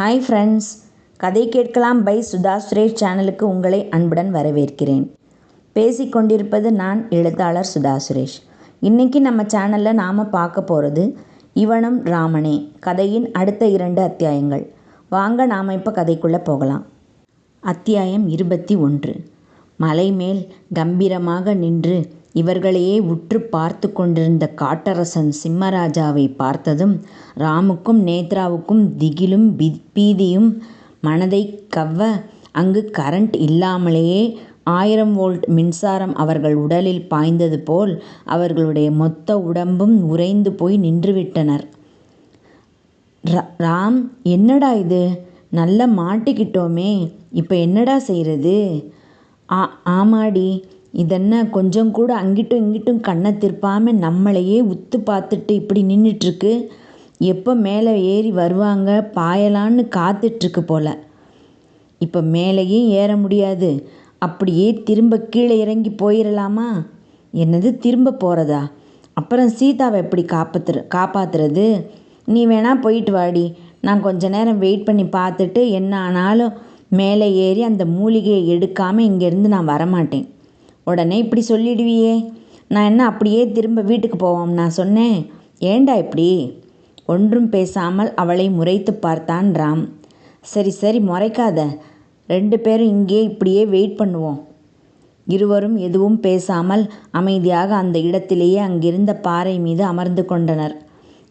Hi friends கதை கேட்கலாம் by Sudha Suresh சேனலுக்கு உங்களை அன்புடன் வரவேற்கிறேன். பேசிக்கொண்டிருப்பது நான் எழுத்தாளர் சுதா சுரேஷ். இன்றைக்கி நம்ம சேனலில் நாம் பார்க்க போகிறது இவனும் ராமனே. கதையின் அடுத்த இரண்டு அத்தியாயங்கள். வாங்க நாம் இப்போ கதைக்குள்ளே போகலாம். அத்தியாயம் இருபத்தி ஒன்று. மலை மேல் கம்பீரமாக நின்று இவர்களையே உற்று பார்த்து கொண்டிருந்த காட்டரசன் சிம்மராஜாவை பார்த்ததும் ராமுக்கும் நேத்ராவுக்கும் திகிலும் பீதியும் மனதை கவ்வ அங்கு கரண்ட் இல்லாமலேயே ஆயிரம் வோல்ட் மின்சாரம் அவர்கள் உடலில் பாய்ந்தது போல் அவர்களுடைய மொத்த உடம்பும் உறைந்து போய் நின்றுவிட்டனர். ராம் என்னடா இது? நல்ல மாட்டிக்கிட்டோமே இப்போ என்னடா செய்கிறது ஆ ஆமாடி இதென்ன கொஞ்சம் கூட அங்கிட்டும் இங்கிட்டும் கண்ணை திருப்பாமல் நம்மளையே உத்து பார்த்துட்டு இப்படி நின்றுட்டுருக்கு எப்போ மேலே ஏறி வருவாங்க? பாயலான்னு காத்துட்ருக்கு போல். இப்போ மேலேயும் ஏற முடியாது. அப்படியே திரும்ப கீழே இறங்கி போயிடலாமா என்னது திரும்ப போகிறதா அப்புறம் சீதாவை எப்படி காப்பாத்துற காப்பாற்றுறது நீ வேணால் போயிட்டு வாடி. நான் கொஞ்ச நேரம் வெயிட் பண்ணி பார்த்துட்டு என்ன ஆனாலும் மேலே ஏறி அந்த மூலிகையை எடுக்காமல் இங்கேருந்து நான் வரமாட்டேன். உடனே இப்படி சொல்லிடுவியே. நான் என்ன அப்படியே திரும்ப வீட்டுக்கு போவோம் நான் சொன்னேன். ஏண்டா இப்படி? ஒன்றும் பேசாமல் அவளை முறைத்து பார்த்தான் ராம். சரி சரி முறைக்காத. ரெண்டு பேரும் இங்கே இப்படியே வெயிட் பண்ணுவோம். இருவரும் எதுவும் பேசாமல் அமைதியாக அந்த இடத்திலேயே அங்கிருந்த பாறை மீது அமர்ந்து கொண்டனர்.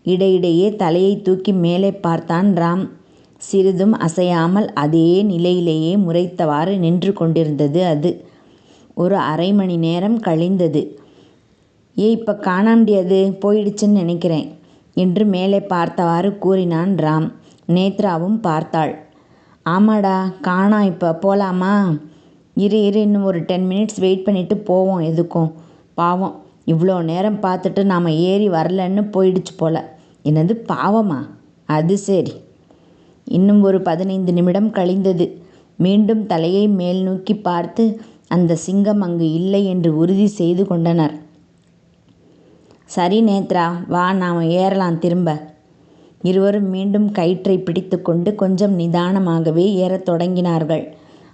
இடையிடையே தலையை தூக்கி மேலே பார்த்தான் ராம். சிறிதும் அசையாமல் அதே நிலையிலேயே முறைத்தவாறு நின்று கொண்டிருந்தது அது. ஒரு அரை மணி நேரம் கழிந்தது. ஏ இப்போ காணாண்டியது போயிடுச்சுன்னு நினைக்கிறேன் என்று மேலே பார்த்தவாறு கூறினான் ராம். நேத்ராவும் பார்த்தாள். ஆமாடா காணா இப்போ. போகலாமா இரு இரு இன்னும் ஒரு டென் மினிட்ஸ் வெயிட் பண்ணிவிட்டு போவோம் எதுக்கும். பாவம் இவ்வளோ நேரம் பார்த்துட்டு நாம் ஏறி வரலன்னு போயிடுச்சு போல். என்னது பாவமா? அது சரி. இன்னும் ஒரு பதினைந்து நிமிடம் கழிந்தது. மீண்டும் தலையை மேல் நோக்கி பார்த்து அந்த சிங்கம் அங்கு இல்லை என்று உறுதி செய்து கொண்டனர். சரி நேத்ரா வா நாம் ஏறலாம் திரும்ப. இருவரும் மீண்டும் கயிற்றை பிடித்துக்கொண்டு கொஞ்சம் நிதானமாகவே ஏறத் தொடங்கினார்கள்.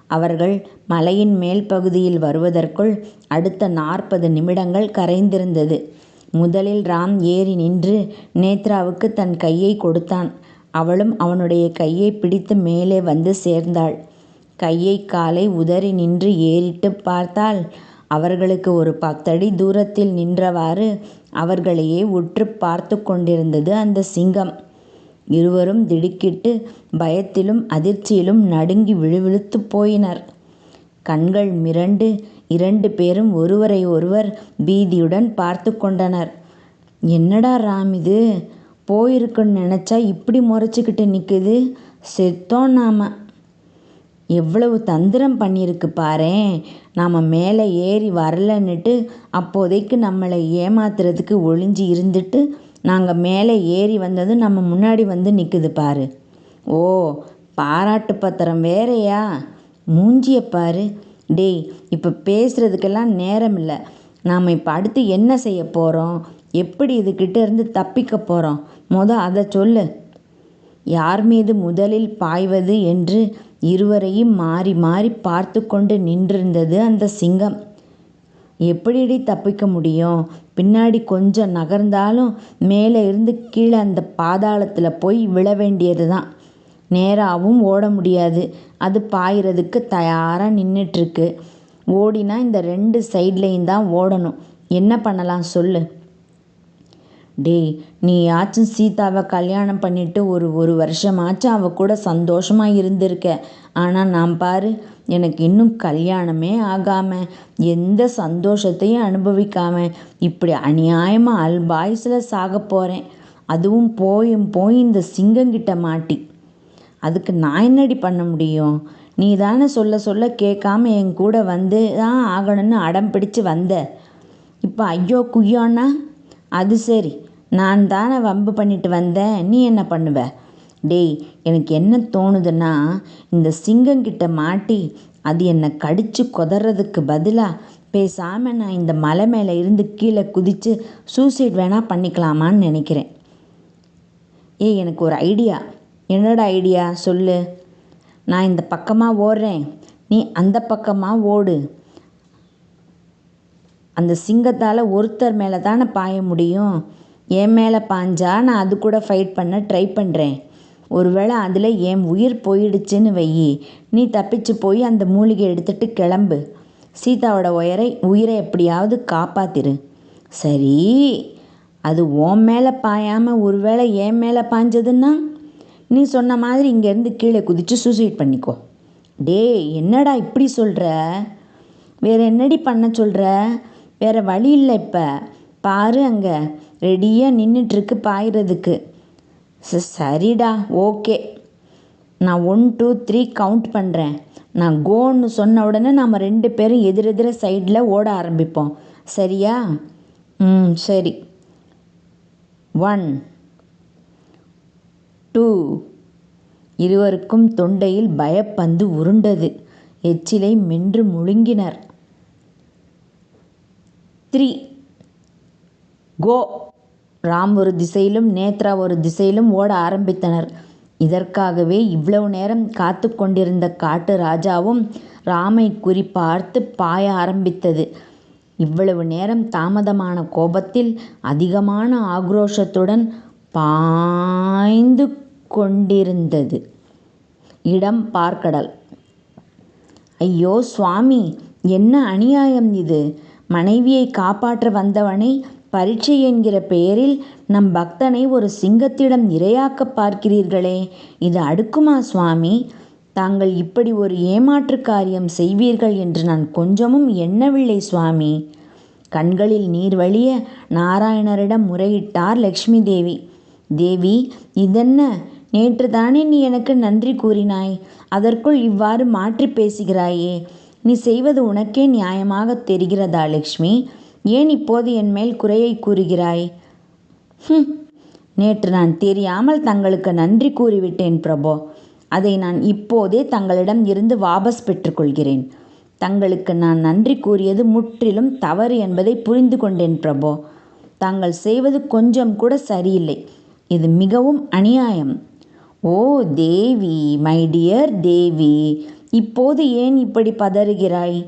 அவர்கள் மலையின் மேல் பகுதியில் வருவதற்குள் அடுத்த நாற்பது நிமிடங்கள் கரைந்திருந்தது. முதலில் ராம் ஏறி நின்று நேத்ராவுக்கு தன் கையை கொடுத்தான். அவளும் அவனுடைய கையை பிடித்து மேலே வந்து சேர்ந்தாள். கையை காலை உதறி நின்று ஏறிட்டு பார்த்தால் அவர்களுக்கு ஒரு பத்தடி தூரத்தில் நின்றவாறு அவர்களையே உற்று பார்த்து கொண்டிருந்தது அந்த சிங்கம். இருவரும் திடுக்கிட்டு பயத்திலும் அதிர்ச்சியிலும் நடுங்கி விழுவிழுத்து போயினர். கண்கள் மிரண்டு இரண்டு பேரும் ஒருவரை ஒருவர் பீதியுடன் பார்த்து கொண்டனர். என்னடா ராம் இது? போயிருக்குன்னு நினச்சா இப்படி முறைச்சிக்கிட்டு நிற்குது செத்தோம் நாம. எவ்வளவு தந்திரம் பண்ணியிருக்கு பாரேன் நாம் மேலே ஏறி வரலன்னுட்டு அப்போதைக்கு நம்மளை ஏமாத்துறதுக்கு ஒளிஞ்சு இருந்துட்டு நாங்கள் மேலே ஏறி வந்ததும் நம்ம முன்னாடி வந்து நிற்குது பாரு. ஓ பாராட்டு பத்திரம் வேறையா? மூஞ்சிய பாரு. டேய் இப்போ பேசுகிறதுக்கெல்லாம் நேரம் இல்லை நாம் இப்போ அடுத்து என்ன செய்ய போகிறோம் எப்படி இதுக்கிட்ட இருந்து தப்பிக்க போகிறோம் மொதல் அதை சொல்லு. யார் மீது முதலில் பாய்வது என்று இருவரையும் மாறி மாறி பார்த்து கொண்டு நின்றிருந்தது அந்த சிங்கம். எப்படிடி தப்பிக்க முடியும்? பின்னாடி கொஞ்சம் நகர்ந்தாலும் மேலே இருந்து கீழே அந்த பாதாளத்தில் போய் விழ வேண்டியது தான் நேராகவும் ஓட முடியாது. அது பாயிறதுக்கு தயாராக நின்றுட்டுருக்கு ஓடினா இந்த ரெண்டு சைட்லேயும் தான் ஓடணும். என்ன பண்ணலாம் சொல்லு? டேய் நீயாச்சும் சீதாவை கல்யாணம் பண்ணிட்டு ஒரு ஒரு வருஷமாச்சும் அவள் கூட சந்தோஷமாக இருந்திருக்க. ஆனால் நான் பாரு எனக்கு இன்னும் கல்யாணமே ஆகாமல் எந்த சந்தோஷத்தையும் அனுபவிக்காமல் இப்படி அநியாயமாக அல்பாயுசில் சாக போகிறேன் அதுவும் போயும் போய் இந்த சிங்கங்கிட்ட மாட்டி. அதுக்கு நான் என்னடி பண்ண முடியும்? நீ தானே சொல்ல சொல்ல கேட்காம என் கூட வந்து தான் ஆகணும்னு அடம் பிடிச்சு வந்த. இப்போ ஐயோ குய்யோன்னா? அது சரி. நான் தானே வம்பு பண்ணிட்டு வந்தேன். நீ என்ன பண்ணுவ? டேய் எனக்கு என்ன தோணுதுன்னா இந்த சிங்கங்கிட்ட மாட்டி அது என்னை கடித்து கொதறதுக்கு பதிலாக பேசாமல் நான் இந்த மலை மேலே இருந்து கீழே குதித்து சூசைட் வேணால் பண்ணிக்கலாமான்னு நினைக்கிறேன். ஏய் எனக்கு ஒரு ஐடியா. என்னோட ஐடியா? சொல்லு. நான் இந்த பக்கமாக ஓடுறேன். நீ அந்த பக்கமாக ஓடு. அந்த சிங்கத்தால் ஒருத்தர் மேலே தானே பாய முடியும். என் மேலே பாஞ்சா நான் அது கூட ஃபைட் பண்ண ட்ரை பண்ணுறேன் ஒருவேளை அதில் என் உயிர் போயிடுச்சுன்னு வையி. நீ தப்பிச்சு போய் அந்த மூலிகை எடுத்துட்டு கிளம்பு. சீதாவோட உயரை உயிரை எப்படியாவது காப்பாத்திரு. சரி அது உன் மேலே பாயாமல் ஒருவேளை என் மேலே பாஞ்சதுன்னா? நீ சொன்ன மாதிரி இங்கேருந்து கீழே குதித்து சூசைட் பண்ணிக்கோ. டேய் என்னடா இப்படி சொல்கிற வேறு என்னடி பண்ண சொல்கிற வேறு வழி இல்லை இப்போ. பாரு அங்கே. ரெடியாக நின்றுட்டுருக்கு பாயிறதுக்கு. ச- சரிடா ஓகே. நான் ஒன் டூ த்ரீ கவுண்ட் பண்ணுறேன் நான் கோன்னு சொன்ன உடனே நாம் ரெண்டு பேரும் எதிரெதிர சைடில் ஓட ஆரம்பிப்போம். சரியா? ம் சரி. ஒன் டூ இருவருக்கும் தொண்டையில் பயப்பந்து உருண்டது. எச்சிலை மென்று முழுங்கினர். த்ரீ கோ ராம் ஒரு திசையிலும் நேத்ரா ஒரு திசையிலும் ஓட ஆரம்பித்தனர். இதற்காகவே இவ்வளவு நேரம் காத்து கொண்டிருந்த காட்டு ராஜாவும் ராமை குறிப்பார்த்து பாய ஆரம்பித்தது. இவ்வளவு நேரம் தாமதமான கோபத்தில் அதிகமான ஆக்ரோஷத்துடன் பாய்ந்து கொண்டிருந்தது. இடம் பார்க்கடல். ஐயோ சுவாமி என்ன அநியாயம் இது? மனைவியை காப்பாற்ற வந்தவனை பரீட்சை என்கிற பெயரில் நம் பக்தனை ஒரு சிங்கத்திடம் இரையாக்க பார்க்கிறீர்களே. இது அடுக்குமா சுவாமி? தாங்கள் இப்படி ஒரு ஏமாற்று காரியம் செய்வீர்கள் என்று நான் கொஞ்சமும் எண்ணவில்லை சுவாமி. கண்களில் நீர் வழிய நாராயணரிடம் முறையிட்டார் லக்ஷ்மி தேவி தேவி இதென்ன? நேற்று தானே நீ எனக்கு நன்றி கூறினாய். அதற்குள் இவ்வாறு மாற்றி பேசுகிறாயே. நீ செய்வது உனக்கே நியாயமாக தெரிகிறதா லக்ஷ்மி? ஏன் இப்போது என் மேல் குறையை கூறுகிறாய்? ஹும். நேற்று நான் தெரியாமல் தங்களுக்கு நன்றி கூறிவிட்டேன் பிரபோ. அதை நான் இப்போதே தங்களிடம் இருந்து வாபஸ் பெற்றுக்கொள்கிறேன். தங்களுக்கு நான் நன்றி கூறியது முற்றிலும் தவறு என்பதை புரிந்து கொண்டேன் பிரபோ. தாங்கள் செய்வது கொஞ்சம் கூட சரியில்லை. இது மிகவும் அநியாயம். ஓ தேவி மை டியர் தேவி இப்போது ஏன் இப்படி பதறுகிறாய்?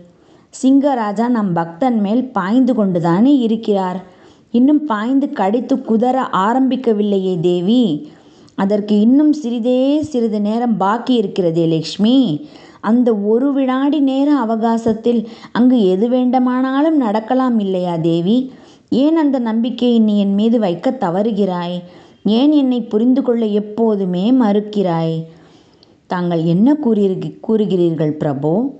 சிங்கராஜா நம் பக்தன் மேல் பாய்ந்து கொண்டுதானே இருக்கிறார். இன்னும் பாய்ந்து கடித்து குதற ஆரம்பிக்கவில்லையே தேவி. அதற்கு இன்னும் சிறிதே சிறிது நேரம் பாக்கி இருக்கிறதே லக்ஷ்மி. அந்த ஒரு வினாடி நேர அவகாசத்தில் அங்கு எது வேண்டுமானாலும் நடக்கலாம் இல்லையா தேவி? ஏன் அந்த நம்பிக்கையை நீ என் மீது வைக்க தவறுகிறாய்? ஏன் என்னை புரிந்து கொள்ள எப்போதுமே மறுக்கிறாய்? தாங்கள் என்ன கூறியிரு கூறுகிறீர்கள் பிரபு?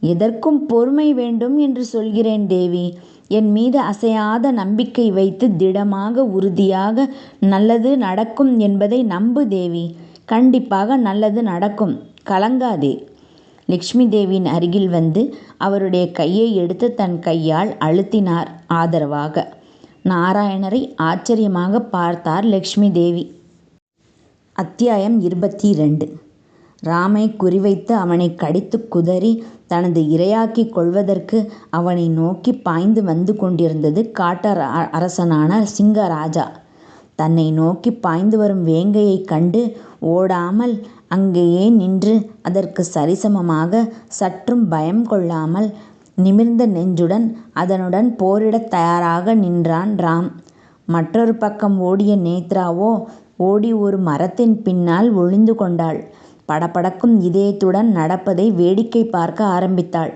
எதற்கும் பொறுமை வேண்டும் என்று சொல்கிறேன் தேவி. என் மீது அசையாத நம்பிக்கை வைத்து திடமாக உறுதியாக நல்லது நடக்கும் என்பதை நம்பு தேவி. கண்டிப்பாக நல்லது நடக்கும். கலங்காதே. லக்ஷ்மி தேவியின் அருகில் வந்து அவருடைய கையை எடுத்து தன் கையால் அழுத்தினார் ஆதரவாக. நாராயணரை ஆச்சரியமாக பார்த்தார் லக்ஷ்மி தேவி. அத்தியாயம் இருபத்தி ரெண்டு ராமை குறிவைத்து அவனை கடித்து குதறி தனது இரையாக்கிக் கொள்வதற்கு அவனை நோக்கி பாய்ந்து வந்து கொண்டிருந்தது காட்ட அரசனான சிங்கராஜா. தன்னை நோக்கி பாய்ந்து வரும் வேங்கையைக் கண்டு ஓடாமல் அங்கேயே நின்று அதற்கு சரிசமமாக சற்றும் பயம் கொள்ளாமல் நிமிர்ந்த நெஞ்சுடன் அதனுடன் போரிடத் தயாராக நின்றான் ராம். மற்றொரு பக்கம் ஓடிய நேத்ராவோ ஓடி ஒரு மரத்தின் பின்னால் ஒளிந்து கொண்டாள். படபடக்கும் இதயத்துடன் நடப்பதை வேடிக்கை பார்க்க ஆரம்பித்தாள்.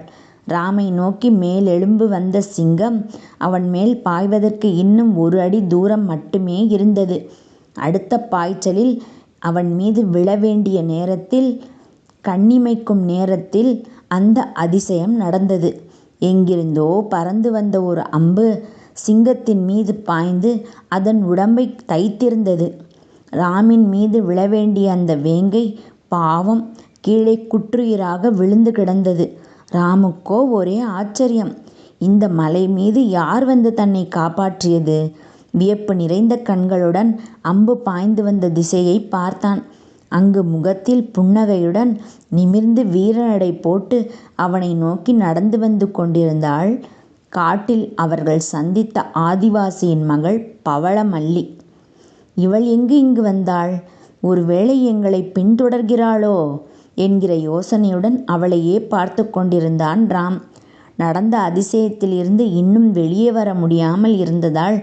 ராமை நோக்கி மேலெழும்பு வந்த சிங்கம் அவன் மேல் பாய்வதற்கு இன்னும் ஒரு அடி தூரம் மட்டுமே இருந்தது. அடுத்த பாய்ச்சலில் அவன் மீது விழ வேண்டிய நேரத்தில் கண்ணிமைக்கும் நேரத்தில் அந்த அதிசயம் நடந்தது. எங்கிருந்தோ பறந்து வந்த ஒரு அம்பு சிங்கத்தின் மீது பாய்ந்து அதன் உடம்பை தைத்திருந்தது. ராமின் மீது விழவேண்டிய அந்த வேங்கை பாவம் கீழே குற்றுயிராக விழுந்து கிடந்தது. ராமுக்கோ ஒரே ஆச்சரியம். இந்த மலை மீது யார் வந்து தன்னை காப்பாற்றியது? வியப்பு நிறைந்த கண்களுடன் அம்பு பாய்ந்து வந்த திசையை பார்த்தான். அங்கு முகத்தில் புன்னகையுடன் நிமிர்ந்து வீரநடை போட்டு அவனை நோக்கி நடந்து வந்து கொண்டிருந்தாள் காட்டில் அவர்கள் சந்தித்த ஆதிவாசியின் மகள் பவளமல்லி. இவள் எங்கு இங்கு வந்தாள்? ஒருவேளை எங்களை பின்தொடர்கிறாளோ? என்கிற யோசனையுடன் அவளையே பார்த்து கொண்டிருந்தான் ராம். நடந்த அதிசயத்திலிருந்து இன்னும் வெளியே வர முடியாமல் இருந்ததால்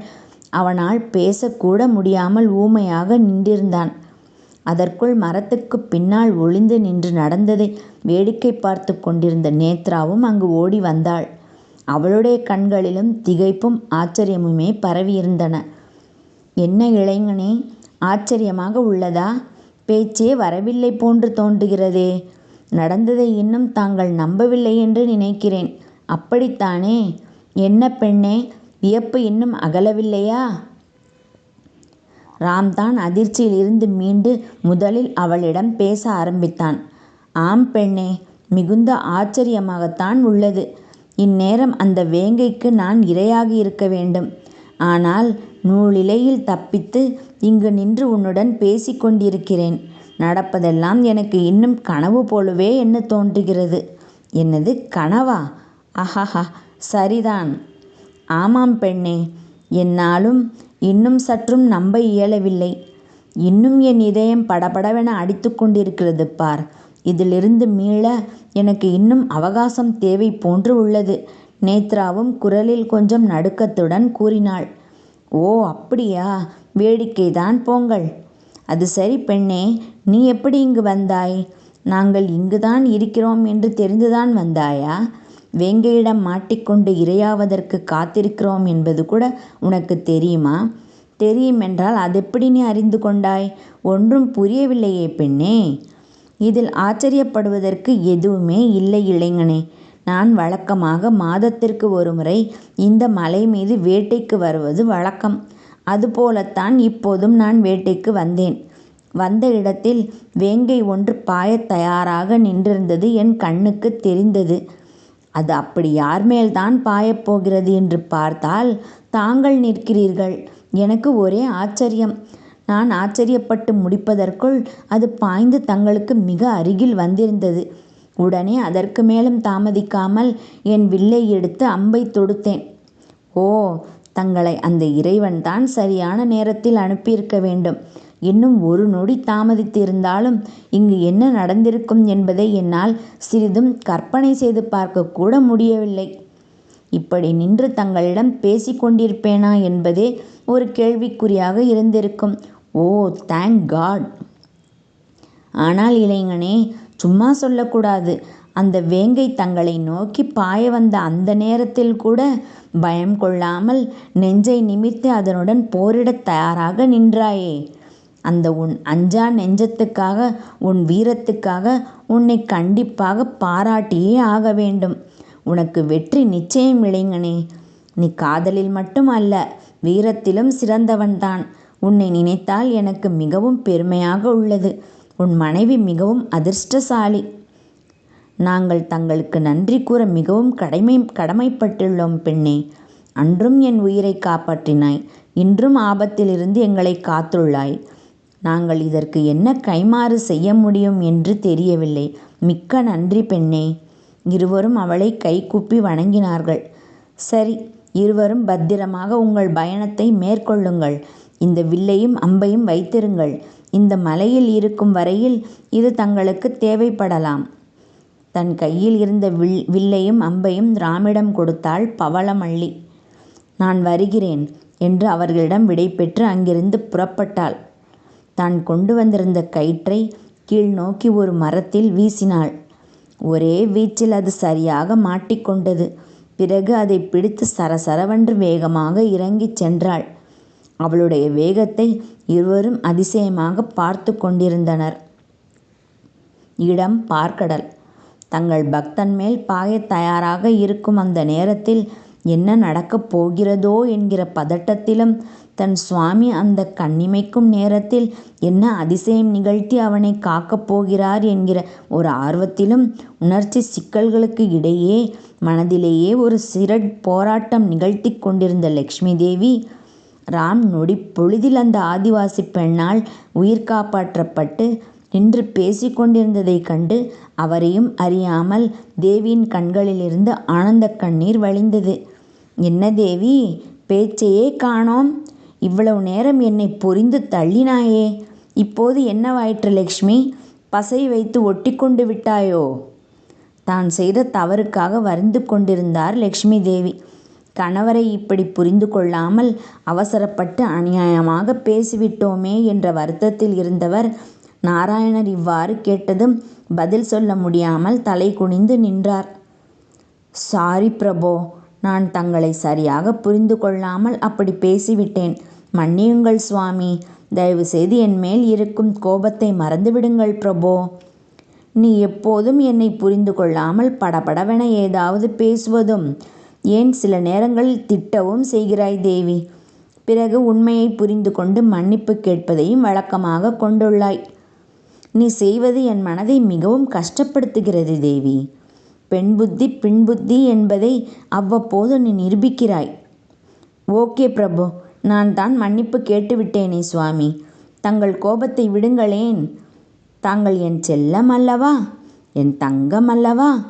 அவனால் பேசக்கூட முடியாமல் ஊமையாக நின்றிருந்தான். அதற்குள் மரத்துக்கு பின்னால் ஒளிந்து நின்று நடந்ததை வேடிக்கை பார்த்து கொண்டிருந்த நேத்ராவும் அங்கு ஓடி வந்தாள். அவளுடைய கண்களிலும் திகைப்பும் ஆச்சரியமுமே பரவியிருந்தன. என்ன இளைஞனே ஆச்சரியமாக உள்ளதா? பேச்சே வரவில்லை போன்று தோன்றுகிறதே. நடந்ததை இன்னும் தாங்கள் நம்பவில்லை என்று நினைக்கிறேன். அப்படித்தானே? என்ன பெண்ணே வியப்பு இன்னும் அகலவில்லையா? ராம்தான் அதிர்ச்சியில் இருந்து மீண்டு முதலில் அவளிடம் பேச ஆரம்பித்தான். ஆம் பெண்ணே மிகுந்த ஆச்சரியமாகத்தான் உள்ளது. இந்நேரம் அந்த வேங்கைக்கு நான் இரையாகி இருக்க வேண்டும். ஆனால் நூலிலையில் தப்பித்து இங்கு நின்று உன்னுடன் பேசிக் கொண்டிருக்கிறேன். நடப்பதெல்லாம் எனக்கு இன்னும் கனவு போலவே என்ன தோன்றுகிறது. என்னது கனவா? அஹஹா சரிதான். ஆமாம் பெண்ணே என்னாலும் இன்னும் சற்றும் நம்ப இயலவில்லை. இன்னும் என் இதயம் படபடவென அடித்து கொண்டிருக்கிறது பார். இதிலிருந்து மீள எனக்கு இன்னும் அவகாசம் தேவை போன்று உள்ளது. நேத்ராவும் குரலில் கொஞ்சம் நடுக்கத்துடன் கூறினாள் ஓ அப்படியா? வேடிக்கைதான் போங்கள். அது சரி பெண்ணே நீ எப்படி இங்கு வந்தாய்? நாங்கள் இங்குதான் இருக்கிறோம் என்று தெரிந்துதான் வந்தாயா? வேங்கையிடம் மாட்டிக்கொண்டு இரையாவதற்கு காத்திருக்கிறோம் என்பது கூட உனக்கு தெரியுமா? தெரியும் என்றால் அதெப்படி நீ அறிந்து கொண்டாய்? ஒன்றும் புரியவில்லையே பெண்ணே. இதில் ஆச்சரியப்படுவதற்கு எதுவுமே இல்லை இளைஞனே. நான் வழக்கமாக மாதத்திற்கு ஒரு முறை இந்த மலை மீது வேட்டைக்கு வருவது வழக்கம். அதுபோலத்தான் இப்போதும் நான் வேட்டைக்கு வந்தேன். வந்த இடத்தில் வேங்கை ஒன்று பாயத் தயாராக நின்றிருந்தது என் கண்ணுக்கு தெரிந்தது. அது அப்படி யார் மேல்தான் பாயப்போகிறது என்று பார்த்தால் தாங்கள் நிற்கிறீர்கள். எனக்கு ஒரே ஆச்சரியம். நான் ஆச்சரியப்பட்டு முடிப்பதற்குள் அது பாய்ந்து தங்களுக்கு மிக அருகில் வந்திருந்தது. உடனே அதற்கு மேலும் தாமதிக்காமல் என் வில்லை எடுத்து அம்பை தொடுத்தேன். ஓ தங்களை அந்த இறைவன் தான் சரியான நேரத்தில் அனுப்பியிருக்க வேண்டும். இன்னும் ஒரு நொடி தாமதித்திருந்தாலும் இங்கு என்ன நடந்திருக்கும் என்பதை என்னால் சிறிதும் கற்பனை செய்து பார்க்கக்கூட முடியவில்லை. இப்படி நின்று தங்களிடம் பேசிக் கொண்டிருப்பேனா என்பதே ஒரு கேள்விக்குறியாக இருந்திருக்கும். ஓ தேங்க் காட் ஆனால் இளைஞனே சும்மா சொல்லக்கூடாது. அந்த வேங்கை தங்களை நோக்கி பாய வந்த அந்த நேரத்தில் கூட பயம் கொள்ளாமல் நெஞ்சை நிமிர்த்தி அதனுடன் போரிடத் தயாராக நின்றாயே. அந்த உன் அஞ்சா நெஞ்சத்துக்காக உன் வீரத்துக்காக உன்னை கண்டிப்பாக பாராட்டியே ஆக வேண்டும். உனக்கு வெற்றி நிச்சயம் இளைஞனே. நீ காதலில் மட்டும் அல்ல வீரத்திலும் சிறந்தவன்தான். உன்னை நினைத்தால் எனக்கு மிகவும் பெருமையாக உள்ளது. உன் மனைவி மிகவும் அதிர்ஷ்டசாலி. நாங்கள் தங்களுக்கு நன்றி கூற மிகவும் கடமை கடமைப்பட்டுள்ளோம் பெண்ணே. அன்றும் என் உயிரை காப்பாற்றினாய். இன்றும் ஆபத்திலிருந்து எங்களை காத்துள்ளாய். நாங்கள் இதற்கு என்ன கைமாறு செய்ய முடியும் என்று தெரியவில்லை. மிக்க நன்றி பெண்ணே. இருவரும் அவளை கைகூப்பி வணங்கினார்கள். சரி இருவரும் பத்திரமாக உங்கள் பயணத்தை மேற்கொள்ளுங்கள். இந்த வில்லையும் அம்பையும் வைத்திருங்கள். இந்த மலையில் இருக்கும் வரையில் இது தங்களுக்கு தேவைப்படலாம். தன் கையில் இருந்த வில் வில்லையும் அம்பையும் ராமிடம் கொடுத்தாள் பவளமல்லி. நான் வருகிறேன் என்று அவர்களிடம் விடைபெற்று அங்கிருந்து புறப்பட்டாள். தான் கொண்டு வந்திருந்த கயிற்றை கீழ் நோக்கி ஒரு மரத்தில் வீசினாள். ஒரே வீச்சில் அது சரியாக மாட்டிக்கொண்டது பிறகு அதை பிடித்து சரசரவென்று வேகமாக இறங்கிச் சென்றாள். அவளுடைய வேகத்தை இருவரும் அதிசயமாக பார்த்து கொண்டிருந்தனர். இடம் பார்க்கடல். தங்கள் பக்தன் மேல் பாயத் தயாராக இருக்கும் அந்த நேரத்தில் என்ன நடக்கப் போகிறதோ என்கிற பதட்டத்திலும் தன் சுவாமி அந்த கண்ணிமைக்கும் நேரத்தில் என்ன அதிசயம் நிகழ்த்தி அவனை காக்கப் போகிறார் என்கிற ஒரு ஆர்வத்திலும் உணர்ச்சி சிக்கல்களுக்கு இடையே மனதிலேயே ஒரு சிறட் போராட்டம் நிகழ்த்தி கொண்டிருந்த லக்ஷ்மி தேவி ராம் நொடி பொழுதில் அந்த ஆதிவாசி பெண்ணால் உயிர் காப்பாற்றப்பட்டு நின்று பேசிக் கொண்டிருந்ததைக் கண்டு அவரையும் அறியாமல் தேவியின் கண்களிலிருந்து ஆனந்த கண்ணீர் வழிந்தது. என்ன தேவி பேச்சையே காணோம். இவ்வளவு நேரம் என்னை பொரிந்து தள்ளினாயே. இப்போது என்னவாயிற்று லக்ஷ்மி? பசை வைத்து ஒட்டி கொண்டு விட்டாயோ? தான் செய்த தவறுக்காக வருந்து கொண்டிருந்தார் லக்ஷ்மி தேவி. கணவரை இப்படி புரிந்து கொள்ளாமல் அவசரப்பட்டு அநியாயமாக பேசிவிட்டோமே என்ற வருத்தத்தில் இருந்தவர் நாராயணர் இவ்வாறு கேட்டதும் பதில் சொல்ல முடியாமல் தலை குனிந்து நின்றார். சாரி பிரபோ நான் தங்களை சரியாக புரிந்து கொள்ளாமல் அப்படி பேசிவிட்டேன். மன்னியுங்கள் சுவாமி தயவு செய்து என் மேல் இருக்கும் கோபத்தை மறந்துவிடுங்கள் பிரபோ. நீ எப்போதும் என்னை புரிந்து கொள்ளாமல் படபடவென ஏதாவது பேசுவதும் ஏன் சில நேரங்களில் திட்டவும் செய்கிறாய் தேவி? பிறகு உண்மையை புரிந்து கொண்டு மன்னிப்பு கேட்பதையும் வழக்கமாக கொண்டுள்ளாய். நீ செய்வது என் மனதை மிகவும் கஷ்டப்படுத்துகிறது தேவி. பெண் புத்தி பின் புத்தி என்பதை அவ்வப்போது நீ நிரூபிக்கிறாய். ஓகே பிரபு நான் தான் மன்னிப்பு கேட்டுவிட்டேனே சுவாமி. தங்கள் கோபத்தை விடுங்களேன். தாங்கள் என் செல்லம் அல்லவா? என் தங்கம் அல்லவா?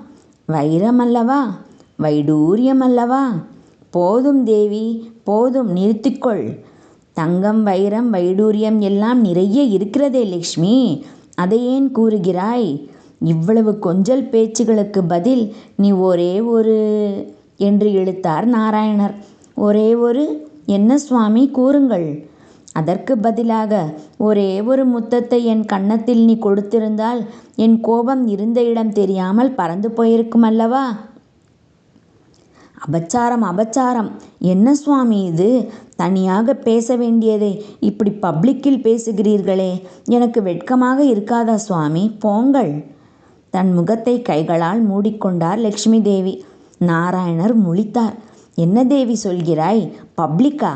வைரம் அல்லவா? வைடூரியம் அல்லவா போதும் தேவி போதும் நிறுத்திக்கொள். தங்கம் வைரம் வைடூரியம் எல்லாம் நிறைய இருக்கிறதே லக்ஷ்மி. அதை ஏன் கூறுகிறாய்? இவ்வளவு கொஞ்சல் பேச்சுகளுக்கு பதில் நீ ஒரே ஒரு என்று இழுத்தார் நாராயணர். ஒரே ஒரு என்ன சுவாமி கூறுங்கள். அதற்கு பதிலாக ஒரே ஒரு முத்தத்தை என் கன்னத்தில் நீ கொடுத்திருந்தால் என் கோபம் இருந்த இடம் தெரியாமல் பறந்து போயிருக்கும் அல்லவா அபச்சாரம் அபச்சாரம். என்ன சுவாமி இது? தனியாக பேச வேண்டியதை. இப்படி பப்ளிக்கில் பேசுகிறீர்களே. எனக்கு வெட்கமாக இருக்காதா சுவாமி? போங்கள். தன் முகத்தை கைகளால் மூடிக்கொண்டார் லக்ஷ்மி தேவி. நாராயணர் முழித்தார். என்ன தேவி சொல்கிறாய்? பப்ளிக்கா?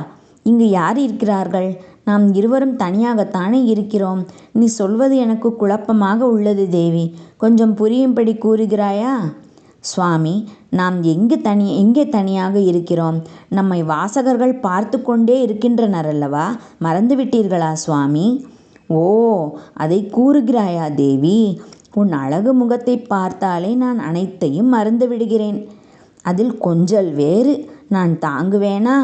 இங்கு யார் இருக்கிறார்கள்? நாம் இருவரும் தனியாகத்தானே இருக்கிறோம். நீ சொல்வது எனக்கு குழப்பமாக உள்ளது தேவி. கொஞ்சம் புரியும்படி கூறுகிறாயா? சுவாமி நாம் எங்கு தனி எங்கே தனியாக இருக்கிறோம்? நம்மை வாசகர்கள் பார்த்து கொண்டே இருக்கின்றனர் அல்லவா? மறந்துவிட்டீர்களா சுவாமி? ஓ அதை கூறுகிறாயா தேவி? உன் அழகு முகத்தை பார்த்தாலே நான் அனைத்தையும் மறந்து விடுகிறேன் அதில் கொஞ்சல் வேறு. நான் தாங்குவேனா?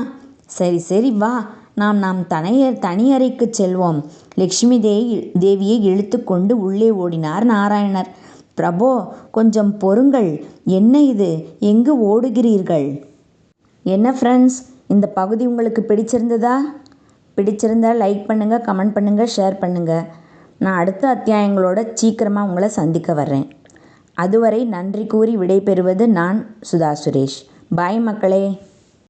சரி சரி வா. நாம் நாம் தனைய தனியறைக்கு செல்வோம். லக்ஷ்மி தேவி தேவியை இழுத்து கொண்டு உள்ளே ஓடினார் நாராயணர். பிரபோ கொஞ்சம் பொறுங்கள். என்ன இது? எங்கு ஓடுகிறீர்கள்? என்ன ஃப்ரெண்ட்ஸ் இந்த பகுதி உங்களுக்கு பிடிச்சிருந்ததா? பிடிச்சிருந்தால் லைக் பண்ணுங்கள் கமெண்ட் பண்ணுங்கள் ஷேர் பண்ணுங்கள் நான் அடுத்த அத்தியாயங்களோட சீக்கிரமாக உங்களை சந்திக்க வர்றேன். அதுவரை நன்றி கூறி விடைபெறுவது நான் சுதா சுரேஷ். பாய் மக்களே.